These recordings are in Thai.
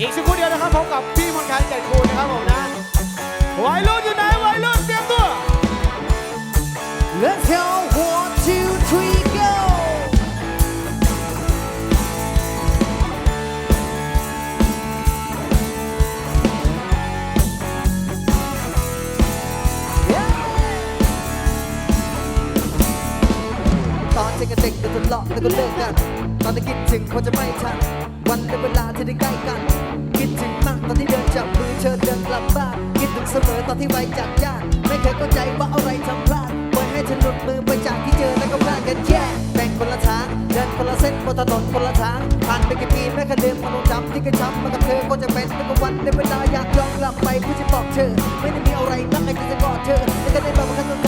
อีกสักครู่เดียวนะครับพบกับพี่มนต์การแก่นคูณนะครับผมนะวัยรุ่นอยู่ไหนวัยรุ่นเตรียมตัว Let's go one two three go ตอนเด็กกับเด็กก็ทะเลาะแล้วก็เลิกกัน ตอนที่คิดถึงคนจะไม่ทัน วันและเวลาที่ได้ใกล้กัน จับมือเธอเดินกลับบ้านคิดถึงเสมอตอนที่ไวจากญาติไม่เคยเข้าใจว่าอะไรทำพลาดปล่อยให้ฉันหลุดมือไปจากที่เจอแล้วก็พลาดกันแย่แบ่งคนละทางเดินคนละเส้นบนถนนคนละทางผ่านไปกี่ปีแม้ค่เดินมาลงจำที่กระชับมากับเธอก็จะเป็นไม่ก็วันในเวลาอยากย้อนกลับไปเพื่อจะบอกเธอ ไม่ได้มีอะไรนักไอ้ที่จะกอดเธอแต่ก็ได้บอกว่าครั้งสุดท้ายกันต้อง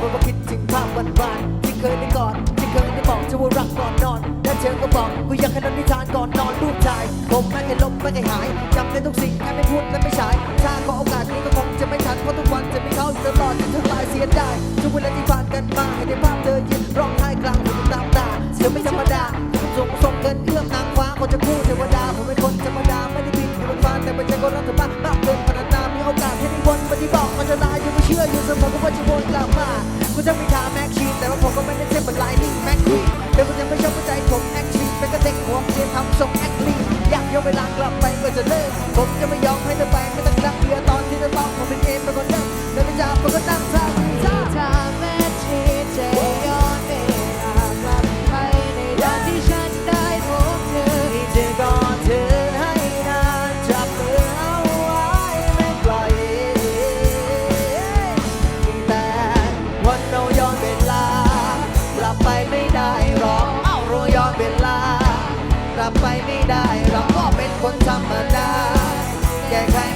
เพราะว่าคิดถึงภาพวันๆที่เคยได้กอดที่เคยได้บอกเธอว่ารักก่อนนอน แล้วเธอก็บอกกูอยากให้นอนนิทานก่อนนอนรูปชาย ผมไม่เคยลบไม่เคยหายจำได้ทุกสิ่งแค่ไม่พูดและไม่ฉาย ถ้าขอโอกาสนี้ก็คงจะไม่ทันเพราะทุกวันจะมีเขาตลอดจนถึงตายเสียได้ทุกเวลาที่ผ่านกันมาให้ได้ภาพเธอยืนร้องไห้กลางหัวน้ำตาเสียไม่ธรรมดาส่งส่งเกินเอื้อมนางฟ้าคนจะพูดเทวดาผมเป็นคนธรรมดาไม่ได้บินอยู่บนฟ้าแต่ไม่ใช่คนรักเธอ ชื่ออยู่เสมอก็ว่าจะวนกลับมากูจะมีทาแม็กชีนแต่ว่าผมก็ไม่ได้เท่เหมือนไลนิ่งแม็กควีนเดี๋ยวกูจะไม่ชอบใจผมแอคชีนเป็นก็เด็กหัวเรียนทำส่งแอคลีอยากย้อนเวลากลับไปเมื่อจะเลิกผมจะไม่ยอมให้เธอไปไม่ต้องรัก ไปไม่ได้หรอกเอ้าเราย้อนเวลา กลับไปไม่ได้หรอกก็เป็นคนธรรมดาแก้ไข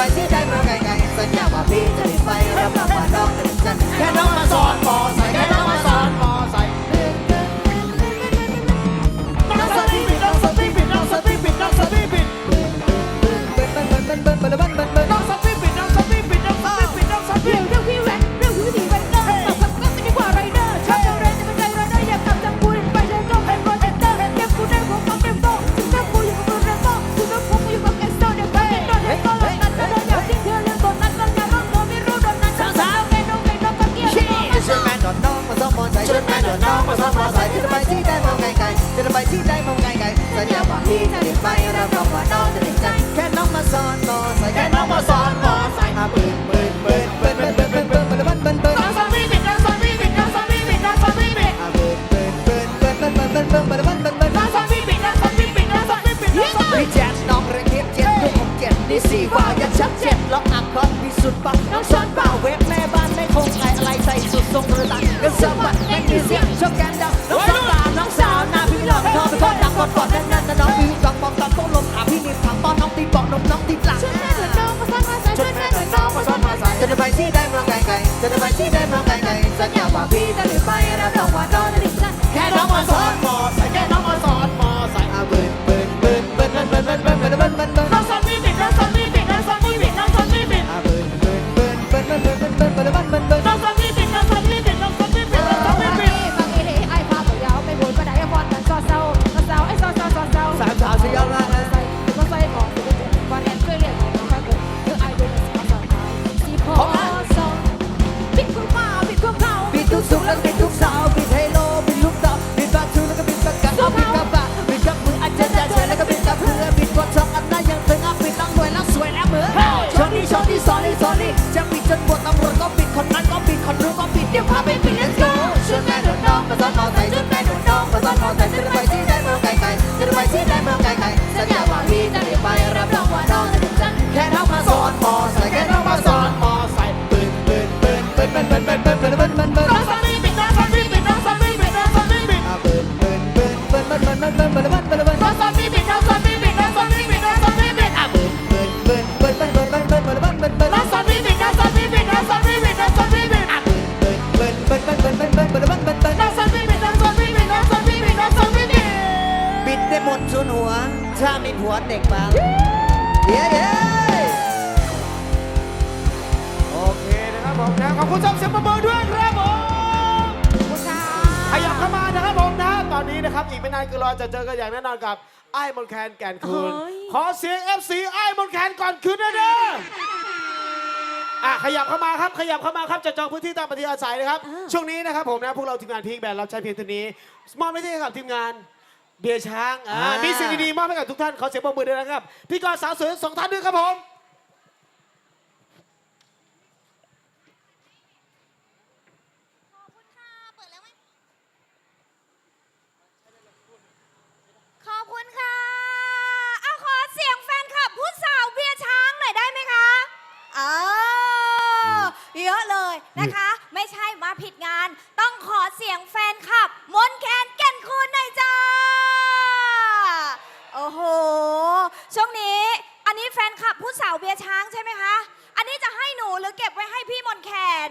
Pode dar uma gaga, essa que é uma. ない。 ถ้ามีผัวเด็กบางเดี๋ยวเดี๋ยวโอเคนะครับผมขอบคุณชมเสียงประเมินด้วยครับผมขยับเข้ามานะครับผมนะตอนนี้นะครับอีกไม่นานคือรอจะเจอกันอย่างแน่นอนกับไอ้มนแคนแก่นคืนเขอเสียง FC ไอ้มนแคนก่อนคืนนะเด้ออะขยับเข้ามาครับขยับเข้ามาครับจะจองพื้นที่ตามปฏิอาศัยนะครับ ช่วงนี้นะครับผมนะพวกเราทีมงานพีคแบนด์รับใช้เพียงเท่านี้มอบไม่ได้กับทีมงาน เบียช้างอ่ามีสิ่งดีๆมากให้กับทุกท่านขอเสียงปรบมือด้วยนะครับพี่กอณ์สาวสวยสองท่านด้วยครับผม เบียช้างใช่ไหมคะ อันนี้จะให้หนูหรือเก็บไว้ให้พี่มนแคน